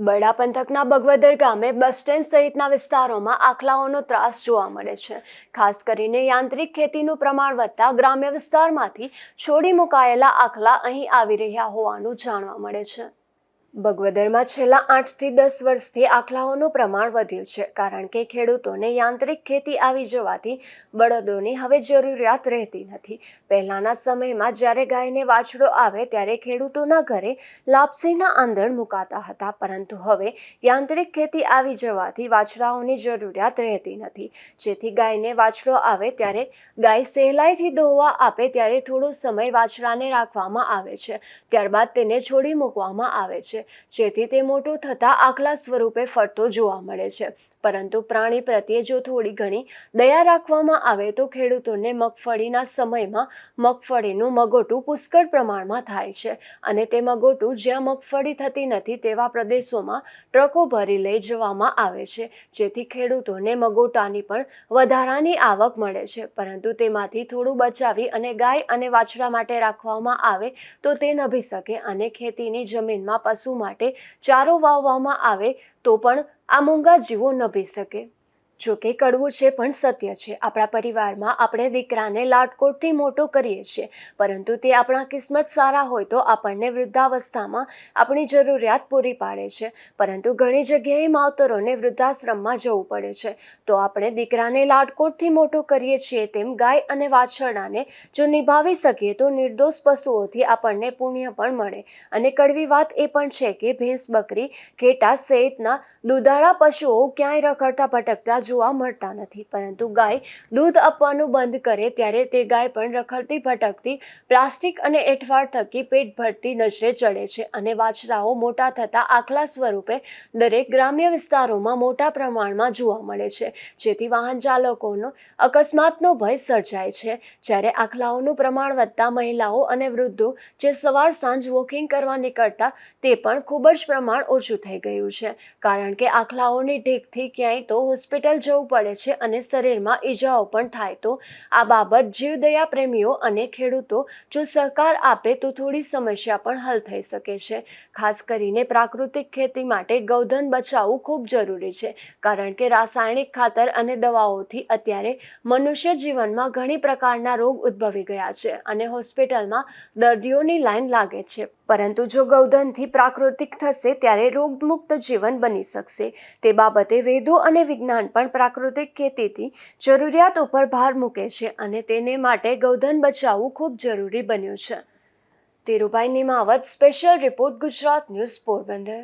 બરડા પંથકના બગવદર ગામે bus stand સહિતના વિસ્તારોમાં આખલાઓનો ત્રાસ જોવા મળે છે. ખાસ કરીને યાંત્રિક ખેતીનું પ્રમાણ વધતા ગ્રામ્ય વિસ્તારમાંથી છોડી મુકાયેલા આખલા અહીં આવી રહ્યા હોવાનું જાણવા મળે છે. બગવદરમાં છેલ્લા આઠથી દસ વર્ષથી આખલાઓનું પ્રમાણ વધ્યું છે, કારણ કે ખેડૂતોને યાંત્રિક ખેતી આવી જવાથી બળદોની હવે જરૂરિયાત રહેતી નથી. પહેલાંના સમયમાં જ્યારે ગાયને વાછડો આવે ત્યારે ખેડૂતોના ઘરે લાપસીના આંધણ મુકાતા હતા, પરંતુ હવે યાંત્રિક ખેતી આવી જવાથી વાછડાઓની જરૂરિયાત રહેતી નથી. જેથી ગાયને વાછડો આવે ત્યારે ગાય સહેલાઈથી દોવા આપે ત્યારે થોડો સમય વાછડાને રાખવામાં આવે છે, ત્યારબાદ તેને છોડી મૂકવામાં આવે છે. જેથી તે મોટું થતાં આખલા સ્વરૂપે ફરતો જોવા મળે છે. પરંતુ પ્રાણી પ્રત્યે જો થોડી ઘણી દયા રાખવામાં આવે તો ખેડૂતોને મગફળીના સમયમાં મગફળીનું મગોટું પુષ્કળ પ્રમાણમાં થાય છે અને તે મગોટું જ્યાં મગફળી થતી નથી તેવા પ્રદેશોમાં ટ્રકો ભરી લઈ જવામાં આવે છે, જેથી ખેડૂતોને મગોટાની પણ વધારાની આવક મળે છે. પરંતુ તેમાંથી થોડું બચાવી અને ગાય અને વાછડા માટે રાખવામાં આવે તો તે નભી શકે અને ખેતીની જમીનમાં પશુ માટે ચારો વાવવામાં આવે તો પણ આ મૂંગા જીવો નભી શકે જો કે કડવું છે પણ સત્ય છે. આપણા પરિવારમાં આપણે દીકરાને લાટકોટથી મોટો કરીએ છીએ. પરંતુ તે આપણા કિસ્મત સારા હોય તો આપણને વૃદ્ધાવસ્થામાં આપણી જરૂરિયાત પૂરી પાડે છે. પરંતુ ઘણી જગ્યાએ માવતરોને વૃદ્ધાશ્રમમાં જવું પડે છે. તો આપણે દીકરાને લાટકોટથી મોટો કરીએ છીએ તેમ ગાય અને વાછરડાને જો નિભાવી શકીએ તો નિર્દોષ પશુઓથી આપણને પુણ્ય પણ મળે. અને કડવી વાત એ પણ છે કે ભેંસ, બકરી, ઘેટા, સહિતના દુધાળા પશુઓ ક્યાંય રખડતા ભટકતા જોવા મળતા નથી. પરંતુ ગાય દૂધ આપવાનું બંધ કરે ત્યારે તે ગાય પણ રખડતી ભટકતી પ્લાસ્ટિક અને એઠવાડ થકી પેટ ભરતી નજરે ચડે છે અને વાછરાઓ મોટા થતાં આખલા સ્વરૂપે દરેક ગ્રામ્ય વિસ્તારોમાં મોટા પ્રમાણમાં જોવા મળે છે. જેથી વાહન ચાલકોનો અકસ્માતનો ભય સર્જાય છે. જ્યારે આખલાઓનું પ્રમાણ વધતા મહિલાઓ અને વૃદ્ધો જે સવાર સાંજ વોકિંગ કરવા નીકળતા તે પણ ખૂબ જ પ્રમાણ ઓછું થઈ ગયું છે. કારણ કે આખલાઓની ઢીકથી ક્યાંય તો જવું પડે છે અને શરીરમાં ઈજાઓ પણ થાય. તો આ બાબત જીવદયા પ્રેમીઓ અને ખેડૂતો, જો સહકાર આપે તો થોડી સમસ્યા પણ હલ થઈ શકે છે. ખાસ કરીને પ્રાકૃતિક ખેતી માટે ગૌધન બચાવવું ખૂબ જરૂરી છે, કારણ કે રાસાયણિક ખાતર અને દવાઓથી અત્યારે મનુષ્ય જીવનમાં ઘણી પ્રકારના રોગ ઉદ્ભવી ગયા છે અને હોસ્પિટલમાં દર્દીઓની લાઈન લાગે છે. પરંતુ જો ગૌધનથી પ્રાકૃતિક થશે, ત્યારે રોગમુક્ત જીવન બની શકશે. તે બાબતે વેદો અને વિજ્ઞાન પણ પ્રાકૃતિક ખેતીથી જરૂરિયાત ઉપર ભાર મૂકે છે અને તેને માટે ગૌધન બચાવવું ખૂબ જરૂરી બન્યું છે. Dhirubhai Nimavat, special report, Gujarat news Porbandar.